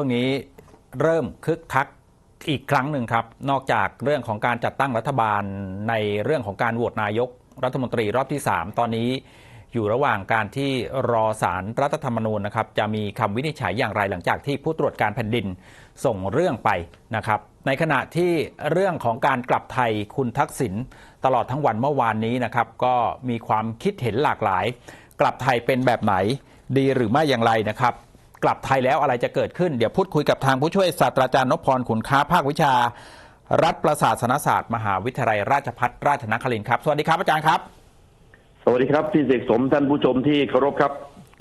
ช่วงนี้เริ่มคึกคักอีกครั้งหนึ่งครับ นอกจากเรื่องของการจัดตั้งรัฐบาลในเรื่องของการโหวตนายกรัฐมนตรีรอบที่ 3 ตอนนี้อยู่ระหว่างการที่รอสารรัฐธรรมนูญนะครับ จะมีคำวินิจฉัยอย่างไรหลังจากที่ผู้ตรวจการแผ่นดินส่งเรื่องไปนะครับ ในขณะที่เรื่องของการกลับไทยคุณทักษิณตลอดทั้งวันเมื่อวานนี้นะครับ ก็มีความคิดเห็นหลากหลาย กลับไทยเป็นแบบไหนดีหรือไม่อย่างไรนะครับ กลับไทยแล้วอะไรจะเกิดขึ้น เดี๋ยวพูดคุยกับทางผู้ช่วยศาสตราจารย์นพพรขุนค้าภาควิชา รัฐประศาสนศาสตร์ มหาวิทยาลัยราชภัฏราชนครินทร์ครับสวัสดีครับอาจารย์ครับ สวัสดีครับพี่เสกสมท่านผู้ชมที่เคารพครับ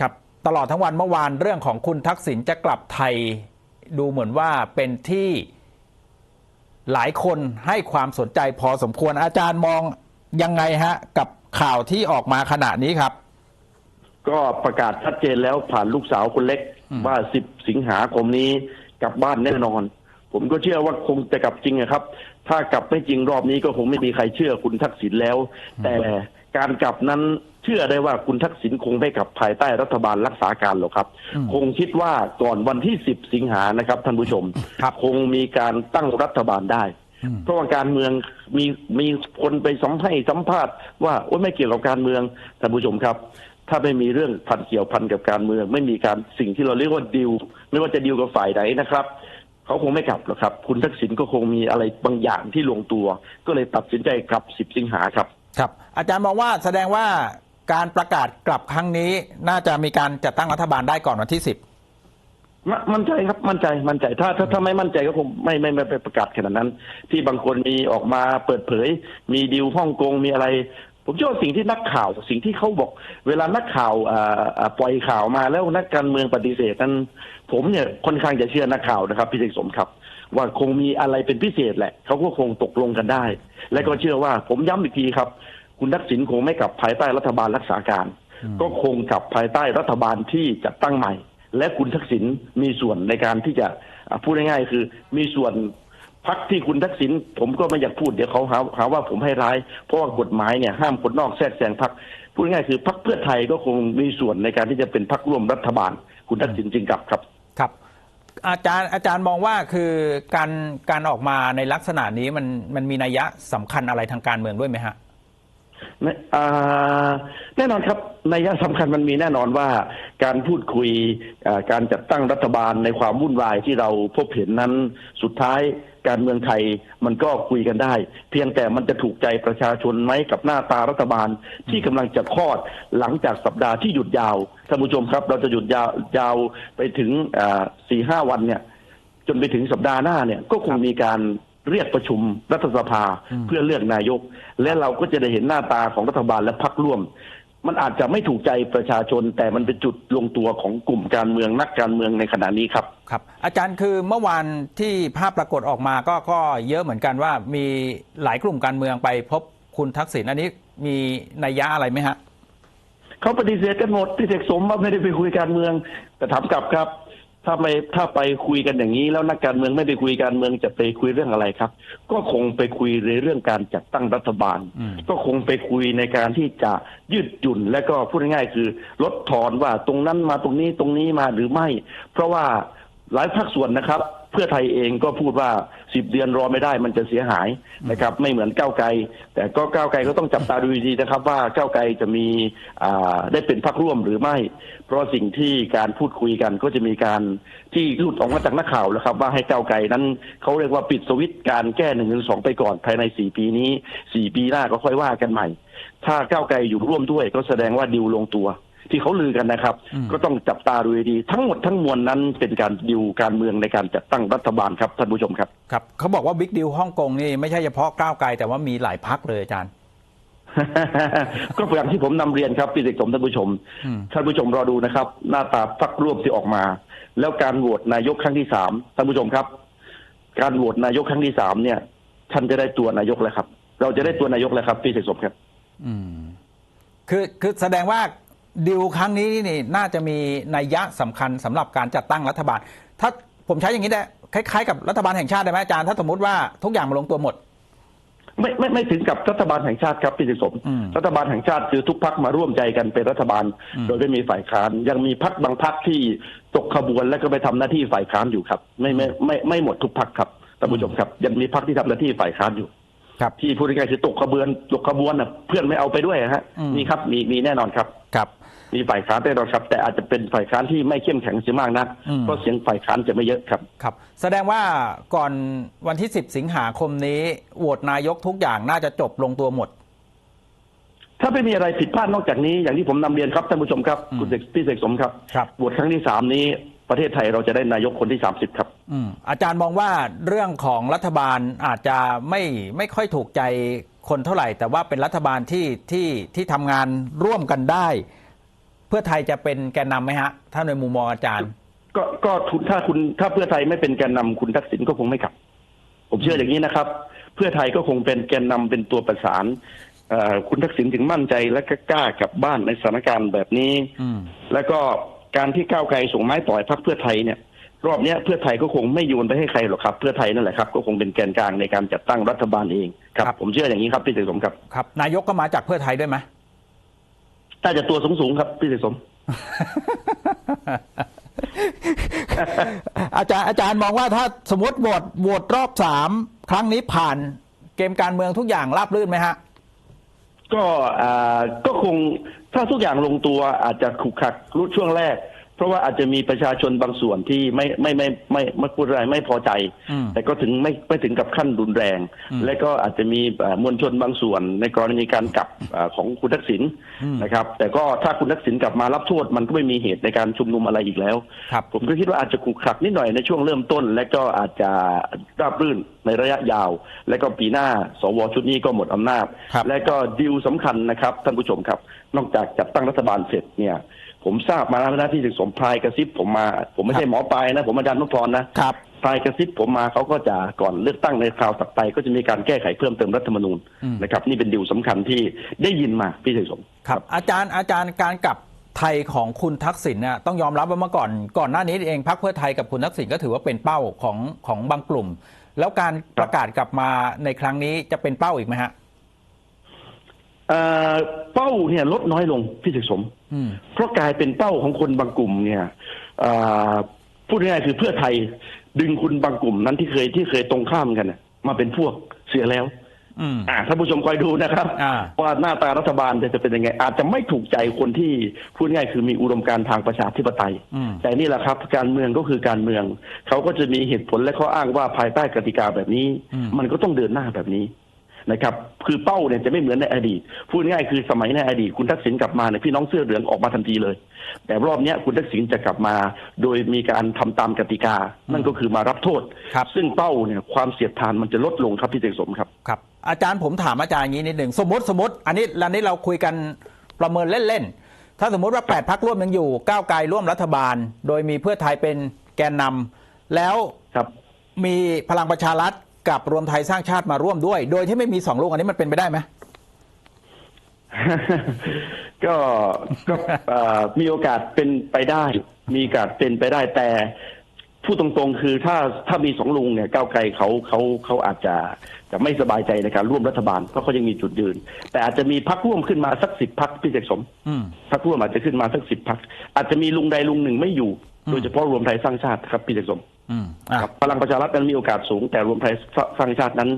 ครับ ตลอดทั้งวันเมื่อวานเรื่องของคุณทักษิณจะกลับไทยดูเหมือนว่าเป็นที่หลายคนให้ความสนใจพอสมควรอาจารย์มองยังไงฮะ กับข่าวที่ออกมาขณะนี้ครับ ก็ประกาศชัดเจนแล้วผ่านลูกสาวคนเล็กอืมว่า10สิงหาคมนี้กลับบ้านแน่นอน ผมก็เชื่อว่าคงจะกลับจริงอะครับ ถ้ากลับไม่จริงรอบนี้ก็คงไม่มีใครเชื่อคุณทักษิณแล้ว แต่การกลับนั้นเชื่อได้ว่าคุณทักษิณคงไม่กลับภายใต้รัฐบาลรักษาการหรอกครับอืมคงคิดว่าก่อนวันที่10สิงหานะครับท่านผู้ชมครับคงมีการตั้งรัฐบาลได้อืมเพราะว่าการเมืองมีมีคนไปสัมให้สัมภาษณ์ว่าโอ้ยไม่เกี่ยวกับการเมืองท่านผู้ชมครับ ถ้าไม่มีเรื่องพันเกี่ยวพันกับการเมือง ไม่มีการสิ่งที่เราเรียกว่าดิวไม่ว่าจะดิวกับฝ่ายใดนะครับเขาคงไม่กลับหรอกครับ คุณทักษิณก็คงมีอะไรบางอย่างที่ลงตัว ก็เลยตัดสินใจกลับ 10 สิงหาครับ ครับ อาจารย์มองว่าแสดงว่าการประกาศกลับครั้งนี้ น่าจะมีการจัดตั้งรัฐบาลได้ก่อนวันที่ 10มมั่นใจครับมั่นใจมั่นใจถ้าถ้าถ้าไม่มั่นใจก็คงไม่ไม่ไม่ไปประกาศขนาดนั้น ที่บางคนมีออกมาเปิดเผย มีดิวฮ่องกงมีอะไร ผมเชื่อว่าสิ่งที่นักข่าวสิ่งที่เขาบอก เวลานักข่าวอ่าอ่าปล่อยข่าวมาแล้วนักการเมืองปฏิเสธนั้น ผมเนี่ยค่อนข้างจะเชื่อนักข่าวนะครับพี่เสกสมครับ ว่าคงมีอะไรเป็นพิเศษแหละเขาก็คงตกลงกันได้ และก็เชื่อว่าผมย้ำอีกทีครับ คุณทักษิณคงไม่กลับภายใต้รัฐบาลรักษาการอืมก็คงกลับภายใต้รัฐบาลที่จัดตั้งใหม่ และคุณทักษิณมีส่วนในการที่จะอะพูดง่ายๆคือมีส่วน พักที่คุณทักษิณผมก็ไม่อยากพูดเดี๋ยวเขาหาหาว่าผมให้ร้าย เพราะว่ากฎหมายเนี่ยห้ามคนนอกแทรกแซงพักพูดง่ายๆคือพักเพื่อไทยก็คงมีส่วนในการที่จะเป็นพักร่วมรัฐบาล คุณทักษิณจึงกลับครับครับ อาจารย์อาจารย์มองว่าคือการการออกมาในลักษณะนี้มันมันมีนัยยะสำคัญอะไรทางการเมืองด้วยไหมฮะในอ่าแน่นอนครับ ในยะสำคัญมันมีแน่นอนว่าการพูดคุยการจัดตั้งรัฐบาลในความวุ่นวายที่เราพบเห็นนั้นสุดท้ายการเมืองไทยมันก็คุยกันได้ เพียงแต่มันจะถูกใจประชาชนไหมกับหน้าตารัฐบาลที่กำลังจะคลอดหลังจากสัปดาห์ที่หยุดยาวท่านผู้ชมครับ เราจะหยุดยาวยาวไปถึงสี่ห้าวันเนี่ย จนไปถึงสัปดาห์หน้าเนี่ยก็คงมีการเรียกประชุมรัฐสภาเพื่อเลือกนายก และเราก็จะได้เห็นหน้าตาของรัฐบาลและพรรคร่วม มันอาจจะไม่ถูกใจประชาชน แต่มันเป็นจุดลงตัวของกลุ่มการเมืองนักการเมืองในขณะนี้ครับครับ อาจารย์คือเมื่อวานที่ภาพปรากฏออกมาก็ก็เยอะเหมือนกันว่ามีหลายกลุ่มการเมืองไปพบคุณทักษิณอันนี้มีนัยยะอะไรไหมฮะเขาปฏิเสธกันหมดพี่เสกสมว่าไม่ได้ไปคุยการเมือง แต่ถามกลับครับ ถ้าไม่ถ้าไปคุยกันอย่างนี้ แล้วนักการเมืองไม่ไปคุยการเมืองจะไปคุยเรื่องอะไรครับ ก็คงไปคุยในเรื่องการจัดตั้งรัฐบาลอืมก็คงไปคุยในการที่จะยืดหยุ่นและก็พูดง่ายๆคือลดทอนว่าตรงนั้นมาตรงนี้ตรงนี้มาหรือไม่ เพราะว่าหลายภาคส่วนนะครับ เพื่อไทยเองก็พูดว่าสิบเดือนรอไม่ได้มันจะเสียหายนะครับ ไม่เหมือนก้าวไกล แต่ก็ก้าวไกลก็ต้องจับตาดูดีนะครับ ว่าก้าวไกลจะมีได้เป็นพรรคร่วมหรือไม่ เพราะสิ่งที่การพูดคุยกันก็จะมีการที่ลุดออกมาจากนักข่าวแล้วครับ ว่าให้ก้าวไกลนั้นเขาเรียกว่าปิดสวิตการแก้หนึ่งหรือสองไปก่อนภายในสี่ปีนี้สี่ปีหน้าก็ค่อยว่ากันใหม่ ถ้าก้าวไกลอยู่ร่วมด้วยก็แสดงว่าดิวลงตัว ที่เขาลือกันนะครับอืมก็ต้องจับตาดูดีๆทั้งหมดทั้งมวลนั้นเป็นการดิวการเมืองในการจัดตั้งรัฐบาลครับท่านผู้ชมครับครับเขาบอกว่าบิ๊กดิวฮ่องกงนี่ไม่ใช่เฉพาะก้าวไกลแต่ว่ามีหลายพักเลยอาจารย์ก็อย่างที่ผมนำเรียนครับพี่เด็กสมท่านผู้ชมอืมท่านผู้ชมรอดูนะครับ หน้าตาพักร่วมที่ออกมา แล้วการโหวตนายกครั้งที่สามท่านผู้ชมครับ การโหวตนายกครั้งที่สามเนี่ยท่านจะได้ตัวนายกแล้วครับ เราจะได้ตัวนายกแล้วครับพี่เสกสมครับ อืม คือคือแสดงว่า ดิวครั้งนี้นี่น่าจะมีนัยยะสำคัญสำหรับการจัดตั้งรัฐบาล ถ้าผมใช้อย่างนี้ได้คล้ายๆกับรัฐบาลแห่งชาติได้ไหมอาจารย์ ถ้าสมมติว่าทุกอย่างมาลงตัวหมด ไม่ไม่ไม่ถึงกับรัฐบาลแห่งชาติครับพี่สิสมอืมรัฐบาลแห่งชาติคือทุกพักมาร่วมใจกันเป็นรัฐบาลอืมโดยไม่มีฝ่ายค้านยังมีพักบางพักที่ตกขบวนและก็ไปทำหน้าที่ฝ่ายค้านอยู่ครับ ไม่ไม่ไม่ไม่หมดทุกพักครับท่านผู้ชมครับ ยังมีพักที่ทำหน้าที่ฝ่ายค้านอยู่ครับที่พูดง่ายๆคือตกขบวนตกขบวนน่ะเพื่อนไม่เอาไปด้วยฮะอืมมีครับมีมีแน่นอนครับครับ มีฝ่ายค้านแน่นอนครับ แต่อาจจะเป็นฝ่ายค้านที่ไม่เข้มแข็งเสียมากนักอืม เพราะเสียงฝ่ายค้านจะไม่เยอะครับ ครับ แสดงว่าก่อนวันที่ 10 สิงหาคมนี้โหวตนายกทุกอย่างน่าจะจบลงตัวหมด ถ้าไม่มีอะไรผิดพลาดนอกจากนี้อย่างที่ผมนำเรียนครับท่านผู้ชมครับอืม คุณเสกพี่เสกสมครับครับ โหวตครั้งที่สามนี้ประเทศไทยเราจะได้นายกคนที่สามสิบครับ อืมอาจารย์มองว่าเรื่องของรัฐบาลอาจจะไม่ไม่ค่อยถูกใจคนเท่าไหร่ แต่ว่าเป็นรัฐบาลที่ที่ที่ทำงานร่วมกันได้ เพื่อไทยจะเป็นแกนนำไหมฮะ ถ้าในมุมมองอาจารย์ ก็ก็ทุนถ้าคุณถ้าเพื่อไทยไม่เป็นแกนนำคุณทักษิณก็คงไม่กลับ ผมเชื่ออย่างนี้นะครับ เพื่อไทยก็คงเป็นแกนนำเป็นตัวประสานเอ่อคุณทักษิณถึงมั่นใจและก็กล้ากลับบ้านในสถานการณ์แบบนี้ อืม แล้วก็การที่ก้าวไกลส่งไม้ต่อยพรรคเพื่อไทยเนี่ย รอบเนี้ยเพื่อไทยก็คงไม่โยนไปให้ใครหรอกครับ เพื่อไทยนั่นแหละครับ ก็คงเป็นแกนกลางในการจัดตั้งรัฐบาลเองครับ ครับ ผมเชื่ออย่างนี้ครับพี่เสกสมครับ ครับ นายกก็มาจากเพื่อไทยด้วยไหม ถ้าจะตัวสูงๆครับพี่เสกสม อาจารย์อาจารย์มองว่าถ้าสมมติโหวตโหวตรอบสามครั้งนี้ผ่านเกมการเมืองทุกอย่างราบรื่นไหมฮะ ก็อ่าก็คงถ้าทุกอย่างลงตัวอาจจะขรุกขลักรู้ช่วงแรก เพราะว่าอาจจะมีประชาชนบางส่วนที่ไม่ไม่ไม่ไม่ไม่ไม่พูดอะไรไม่พอใจอืมแต่ก็ถึงไม่ไม่ถึงกับขั้นรุนแรงอืมและก็อาจจะมีเอ่อมวลชนบางส่วนในกรณีการกลับอ่าของคุณทักษิณอืมนะครับ แต่ก็ถ้าคุณทักษิณกลับมารับโทษมันก็ไม่มีเหตุในการชุมนุมอะไรอีกแล้วครับผมก็คิดว่าอาจจะขรุกขลักนิดหน่อยในช่วงเริ่มต้น และก็อาจจะราบรื่นในระยะยาว และก็ปีหน้าสวชุดนี้ก็หมดอำนาจครับและก็ดีลสำคัญนะครับท่านผู้ชมครับ นอกจากจัดตั้งรัฐบาลเสร็จเนี่ย ผมทราบมาแล้วนะที่ถึงสมพลายกระซิบผมมา ผมไม่ใช่หมอปลายนะ ผมอาจารย์นพพรนะครับพลายกระซิบผมมาเขาก็จะก่อนเลือกตั้งในคราวถัดไป ก็จะมีการแก้ไขเพิ่มเติมรัฐธรรมนูญอืมนะครับ นี่เป็นดีลสำคัญที่ได้ยินมาพี่เสกสมครับ อาจารย์อาจารย์การกลับไทยของคุณทักษิณเนี่ยต้องยอมรับว่าเมื่อก่อนก่อนหน้านี้เองพรรคเพื่อไทยกับคุณทักษิณก็ถือว่าเป็นเป้าของของบางกลุ่ม แล้วการประกาศกลับมาในครั้งนี้จะเป็นเป้าอีกไหมฮะ เอ่อเป้าเนี่ยลดน้อยลงพี่เสกสมอืมเพราะกลายเป็นเป้าของคนบางกลุ่มเนี่ยอ่าพูดง่ายๆคือเพื่อไทยดึงคุณบางกลุ่มนั้นที่เคยที่เคยตรงข้ามกันน่ะมาเป็นพวกเสียแล้วอืมอ่าท่านผู้ชมคอยดูนะครับอ่าว่าหน้าตารัฐบาลจะจะเป็นยังไง อาจจะไม่ถูกใจคนที่พูดง่ายคือมีอุดมการณ์ทางประชาธิปไตยอืมแต่นี่แหละครับ การเมืองก็คือการเมือง เขาก็จะมีเหตุผลและข้ออ้างว่าภายใต้กติกาแบบนี้อืมมันก็ต้องเดินหน้าแบบนี้ นะครับคือเป้าเนี่ยจะไม่เหมือนในอดีตพูดง่ายคือสมัยในอดีตคุณทักษิณกลับมาเนี่ยพี่น้องเสื้อเหลืองออกมาทันทีเลย แต่รอบเนี้ยคุณทักษิณจะกลับมา โดยมีการทำตามกติกา นั่นก็คือมารับโทษครับซึ่งเป้าเนี่ยความเสียดทานมันจะลดลงครับพี่เจสมครับครับ อาจารย์ผมถามอาจารย์อย่างนี้นิดหนึ่งสมมติสมมติ อันนี้อันนี้เราคุยกันประเมินเล่นๆถ้าสมมติว่า8พักร่วมยังอยู่ก้าวไกลร่วมรัฐบาล โดยมีเพื่อไทยเป็นแกนนำแล้วครับมีพลังประชารัฐ กับรวมไทยสร้างชาติมาร่วมด้วย โดยที่ไม่มีสองลูกอันนี้มันเป็นไปได้ไหมก็ก็เอ่อมีโอกาสเป็นไปได้ มีโอกาสเป็นไปได้แต่พูดตรงๆ คือถ้าถ้ามีสองลุงเนี่ยก้าวไกลเขาเขาเขาอาจจะจะไม่สบายใจในการร่วมรัฐบาลเพราะเขายังมีจุดยืน แต่อาจจะมีพักร่วมขึ้นมาสักสิบพักพี่เจกสมอืมพักร่วมอาจจะขึ้นมาสักสิบพักอาจจะมีลุงใดลุงหนึ่งไม่อยู่อืมโดยเฉพาะรวมไทยสร้างชาติครับพี่เจกสม อืมอะครับพลังประชารัฐนั้นมีโอกาสสูง แต่รวมไทยสร้างชาตินั้น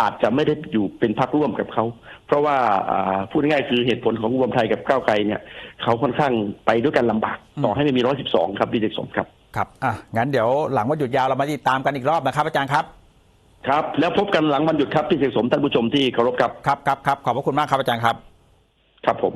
อาจจะไม่ได้อยู่เป็นพรรคร่วมกับเขา เพราะว่าอ่าพูดง่ายๆคือเหตุผลของรวมไทยกับก้าวไกลเนี่ยเขาค่อนข้างไปด้วยกันลำบาก ต่อให้ไม่มีร้อยสิบสองครับพี่เด็กสมครับครับอะงั้นเดี๋ยวหลังวันหยุดยาวเรามาติดตามกันอีกรอบนะครับอาจารย์ครับ ครับ แล้วพบกันหลังวันหยุดครับพี่เด็กสมท่านผู้ชมที่เคารพครับครับครับครับขอบพระคุณมากครับอาจารย์ครับ ครับผม